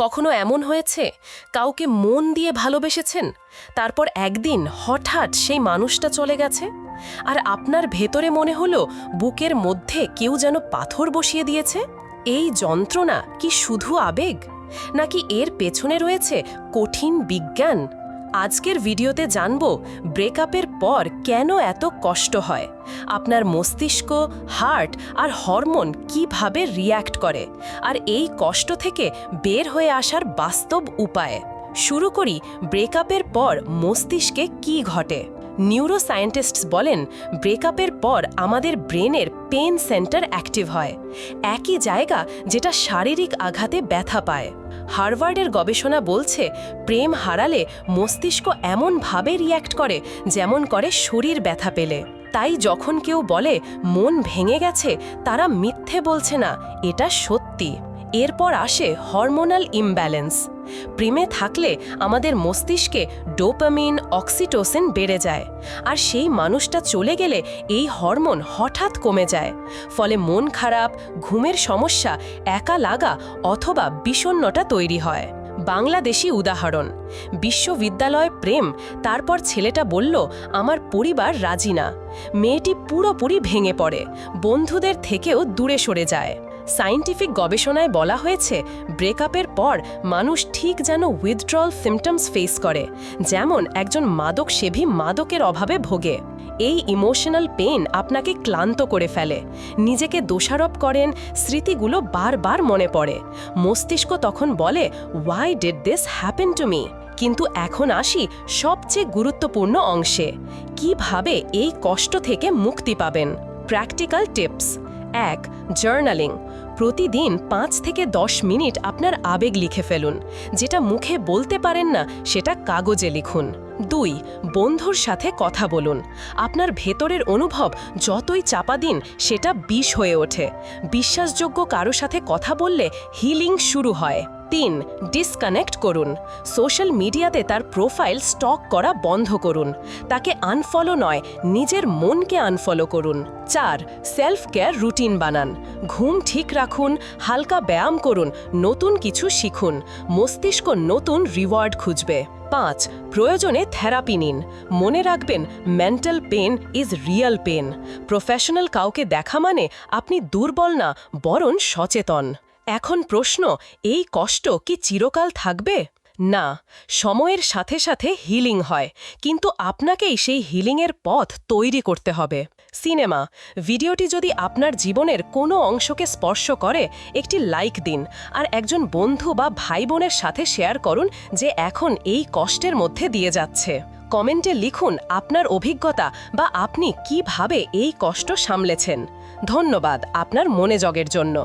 কখনো এমন হয়েছে? কাউকে মন দিয়ে ভালোবেসেছেন? তারপর একদিন হঠাৎ সেই মানুষটা চলে গেছে? আর আপনার ভেতরে মনে হলো বুকের মধ্যে কেউ যেন পাথর বসিয়ে দিয়েছে? এই যন্ত্রণা কি শুধু আবেগ? নাকি এর পেছনে রয়েছে কঠিন বিজ্ঞান? আজকের ভিডিওতে জানব ব্রেকআপের পর কেন এত কষ্ট হয়? আপনার মস্তিষ্ক, হার্ট আর হরমোন কীভাবে রিয়্যাক্ট করে? আর এই কষ্ট থেকে বের হয়ে আসার বাস্তব উপায়? শুরু করি ব্রেকআপের পর মস্তিষ্কে কি ঘটে? নিউরোসায়েন্টিস্টস বলেন ব্রেকআপের পর আমাদের ব্রেনের পেন সেন্টার অ্যাক্টিভ হয়। একই জায়গা যেটা শারীরিক আঘাতে ব্যথা পায়। হার্ভার্ডের গবেষণা বলছে, প্রেম হারালে মস্তিষ্ক এমনভাবে রিয়্যাক্ট করে যেমন করে শরীর ব্যথা পেলে। তাই যখন কেউ বলে, মন ভেঙে গেছে, তারা মিথ্যে বলছে না, এটা সত্যি। এরপর আসে হরমোনাল ইমব্যালেন্স। প্রেমে থাকলে আমাদের মস্তিষ্কে ডোপামিন, অক্সিটোসিন বেড়ে যায়। আর সেই মানুষটা চলে গেলে এই হরমোন হঠাৎ কমে যায়। ফলে মন খারাপ, ঘুমের সমস্যা, একা লাগা অথবা বিষণ্ণতা তৈরি হয়। বাংলাদেশি উদাহরণ, বিশ্ববিদ্যালয় প্রেম, তারপর ছেলেটা বলল, আমার পরিবার রাজি না। মেয়েটি পুরোপুরি ভেঙে পড়ে। বন্ধুদের থেকেও দূরে সরে যায়। সায়েন্টিফিক গবেষণায় বলা হয়েছে, ব্রেকআপের পর মানুষ ঠিক যেন উইথড্রল সিমটমস ফেস করে, যেমন একজন মাদক সেভি মাদকের অভাবে ভোগে। এই ইমোশনাল পেন আপনাকে ক্লান্ত করে ফেলে, নিজেকে দোষারোপ করেন, স্মৃতিগুলো বারবার মনে পড়ে। মস্তিষ্ক তখন বলে why did this happen to me কিন্তু এখন আসি সবচেয়ে গুরুত্বপূর্ণ অংশে, কীভাবে এই কষ্ট থেকে মুক্তি পাবেন? প্র্যাকটিক্যাল টিপস এক জার্নালিং প্রতিদিন পাঁচ থেকে দশ মিনিট আপনার আবেগ লিখে ফেলুন। যেটা মুখে বলতে পারেন না, সেটা কাগজে লিখুন। দুই, বন্ধুর সাথে কথা বলুন। আপনার ভেতরের অনুভব যতই চাপা দিন, সেটা বিষ হয়ে ওঠে। বিশ্বাসযোগ্য কারও সাথে কথা বললে হিলিং শুরু হয়। তিন ডিসকানেক্ট করুন। সোশ্যাল মিডিয়াতে তার প্রোফাইল স্টক করা বন্ধ করুন। তাকে আনফলো নয়, নিজের মনকে আনফলো করুন। চার সেলফ কেয়ার রুটিন বানান। ঘুম ঠিক রাখুন, হালকা ব্যায়াম করুন, নতুন কিছু শিখুন। মস্তিষ্ক নতুন রিওয়ার্ড খুঁজবে। পাঁচ, প্রয়োজনে থেরাপি নিন। মনে রাখবেন mental pain is real pain professional কাউকে দেখা মানে আপনি দুর্বল না, বরং সচেতন। এখন প্রশ্ন, এই কষ্ট কি চিরকাল থাকবে? না, সময়ের সাথে সাথে হিলিং হয়, কিন্তু আপনাকেই সেই হিলিংয়ের পথ তৈরি করতে হবে। সিনেমা, ভিডিওটি যদি আপনার জীবনের কোনো অংশকে স্পর্শ করে, একটি লাইক দিন আর একজন বন্ধু বা ভাই বোনের সাথে শেয়ার করুন যে এখন এই কষ্টের মধ্যে দিয়ে যাচ্ছে। কমেন্টে লিখুন আপনার অভিজ্ঞতা বা আপনি কীভাবে এই কষ্ট সামলেছেন। ধন্যবাদ আপনার মনোযোগের জন্য।